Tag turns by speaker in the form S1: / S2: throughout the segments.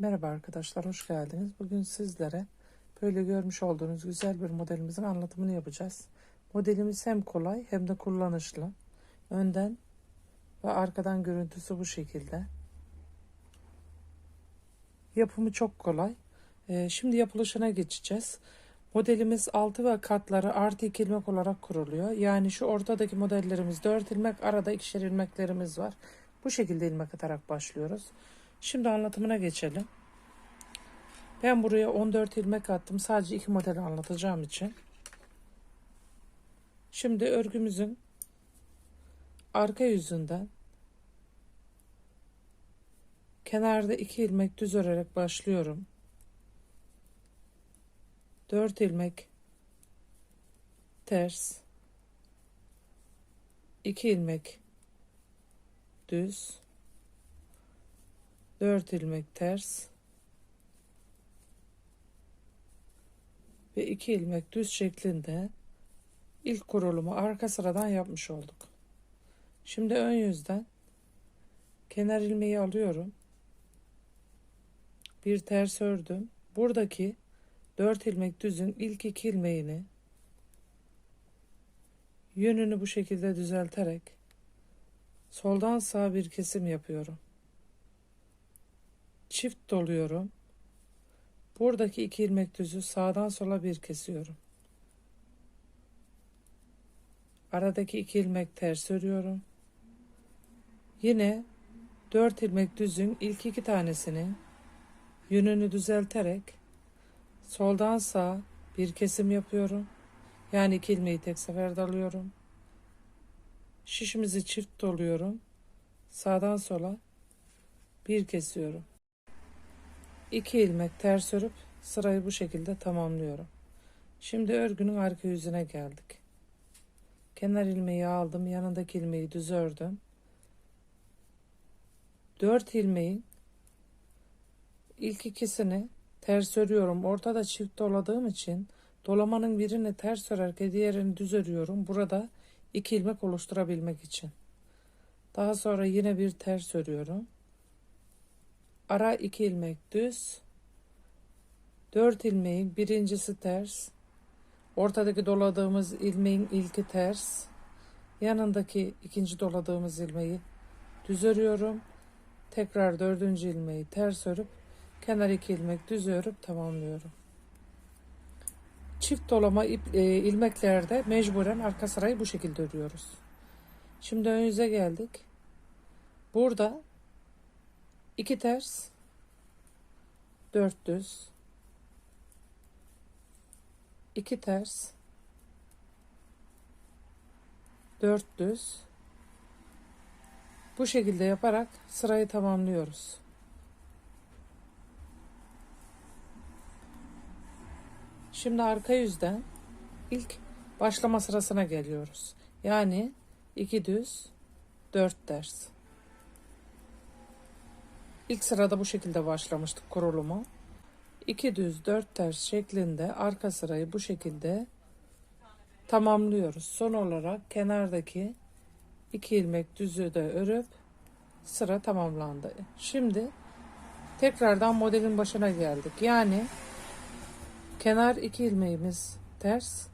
S1: Merhaba arkadaşlar, hoş geldiniz. Bugün sizlere böyle görmüş olduğunuz güzel bir modelimizin anlatımını yapacağız. Modelimiz hem kolay hem de kullanışlı. Önden ve arkadan görüntüsü bu şekilde. Yapımı çok kolay. Ee, şimdi yapılışına geçeceğiz. Modelimiz 6 ve katları artı 2 ilmek olarak kuruluyor. Yani şu ortadaki modellerimiz 4 ilmek, arada ikişer ilmeklerimiz var. Bu şekilde ilmek atarak başlıyoruz. Şimdi anlatımına geçelim. Ben buraya 14 ilmek attım. Sadece iki modeli anlatacağım için. Şimdi örgümüzün arka yüzünden kenarda iki ilmek düz örerek başlıyorum. 4 ilmek ters 2 ilmek düz 4 ilmek ters ve 2 ilmek düz şeklinde ilk kurulumu arka sıradan yapmış olduk. Şimdi ön yüzden kenar ilmeği alıyorum. Bir ters ördüm. Buradaki 4 ilmek düzün ilk iki ilmeğini yönünü bu şekilde düzelterek soldan sağa bir kesim yapıyorum. Çift doluyorum. Buradaki iki ilmek düzü sağdan sola bir kesiyorum. Aradaki iki ilmek ters örüyorum. Yine dört ilmek düzün ilk iki tanesini yönünü düzelterek soldan sağa bir kesim yapıyorum. Yani iki ilmeği tek seferde alıyorum. Şişimizi çift doluyorum. Sağdan sola bir kesiyorum. 2 ilmek ters örüp sırayı bu şekilde tamamlıyorum. Şimdi örgünün arka yüzüne geldik. Kenar ilmeği aldım, yanındaki ilmeği düz ördüm. 4 ilmeğin ilk ikisini ters örüyorum. Ortada çift doladığım için dolamanın birini ters örerken diğerini düz örüyorum. Burada iki ilmek oluşturabilmek için. Daha sonra yine bir ters örüyorum. Ara iki ilmek düz. Dört ilmeğin birincisi ters. Ortadaki doladığımız ilmeğin ilki ters. Yanındaki ikinci doladığımız ilmeği düz örüyorum. Tekrar dördüncü ilmeği ters örüp kenar iki ilmek düz örüp tamamlıyorum. Çift dolama ip, e, ilmeklerde mecburen arka sırayı bu şekilde örüyoruz. Şimdi ön yüze geldik. Burada iki ters, dört düz, iki ters, dört düz. Bu şekilde yaparak sırayı tamamlıyoruz. Şimdi arka yüzden ilk başlama sırasına geliyoruz. Yani iki düz, dört ters. İlk sırada bu şekilde başlamıştık kurulumu. İki düz, dört ters şeklinde arka sırayı bu şekilde tamamlıyoruz. Son olarak kenardaki iki ilmek düzü de örüp sıra tamamlandı. Şimdi tekrardan modelin başına geldik. Yani Kenar iki ilmeğimiz ters.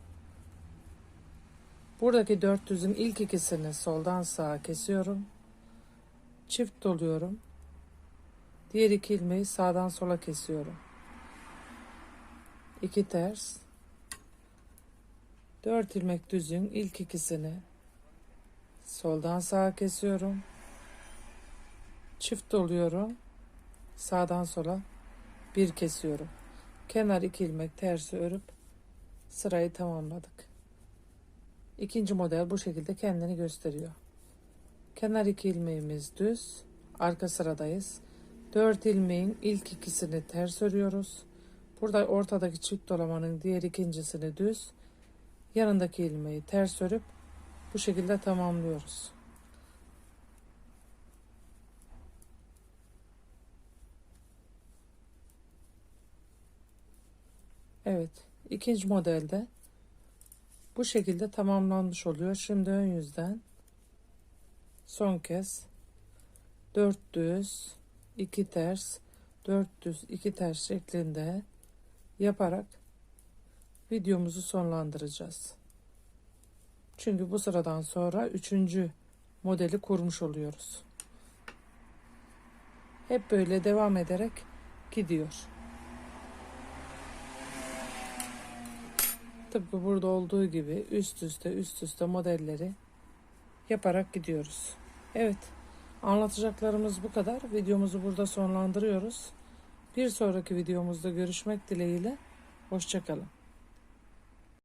S1: Buradaki dört düzün ilk ikisini soldan sağa kesiyorum. Çift doluyorum. Diğer iki ilmeği sağdan sola kesiyorum. İki ters. Dört ilmek düzün ilk ikisini soldan sağa kesiyorum. Çift doluyorum. Sağdan sola bir kesiyorum. Kenar iki ilmek tersi örüp sırayı tamamladık. İkinci model bu şekilde kendini gösteriyor. Kenar iki ilmeğimiz düz. Arka sıradayız. Dört ilmeğin ilk ikisini ters örüyoruz. Burada ortadaki çift dolamanın diğer ikincisini düz. Yanındaki ilmeği ters örüp bu şekilde tamamlıyoruz. Evet, ikinci modelde bu şekilde tamamlanmış oluyor. Şimdi ön yüzden son kez 4 düz, 2 ters, 4 düz 2 ters şeklinde yaparak videomuzu sonlandıracağız. Çünkü bu sıradan sonra üçüncü modeli kurmuş oluyoruz. Hep böyle devam ederek gidiyor. Tıpkı burada olduğu gibi üst üste üst üste modelleri yaparak gidiyoruz. Evet, anlatacaklarımız bu kadar. Videomuzu burada sonlandırıyoruz. Bir sonraki videomuzda görüşmek dileğiyle. Hoşçakalın.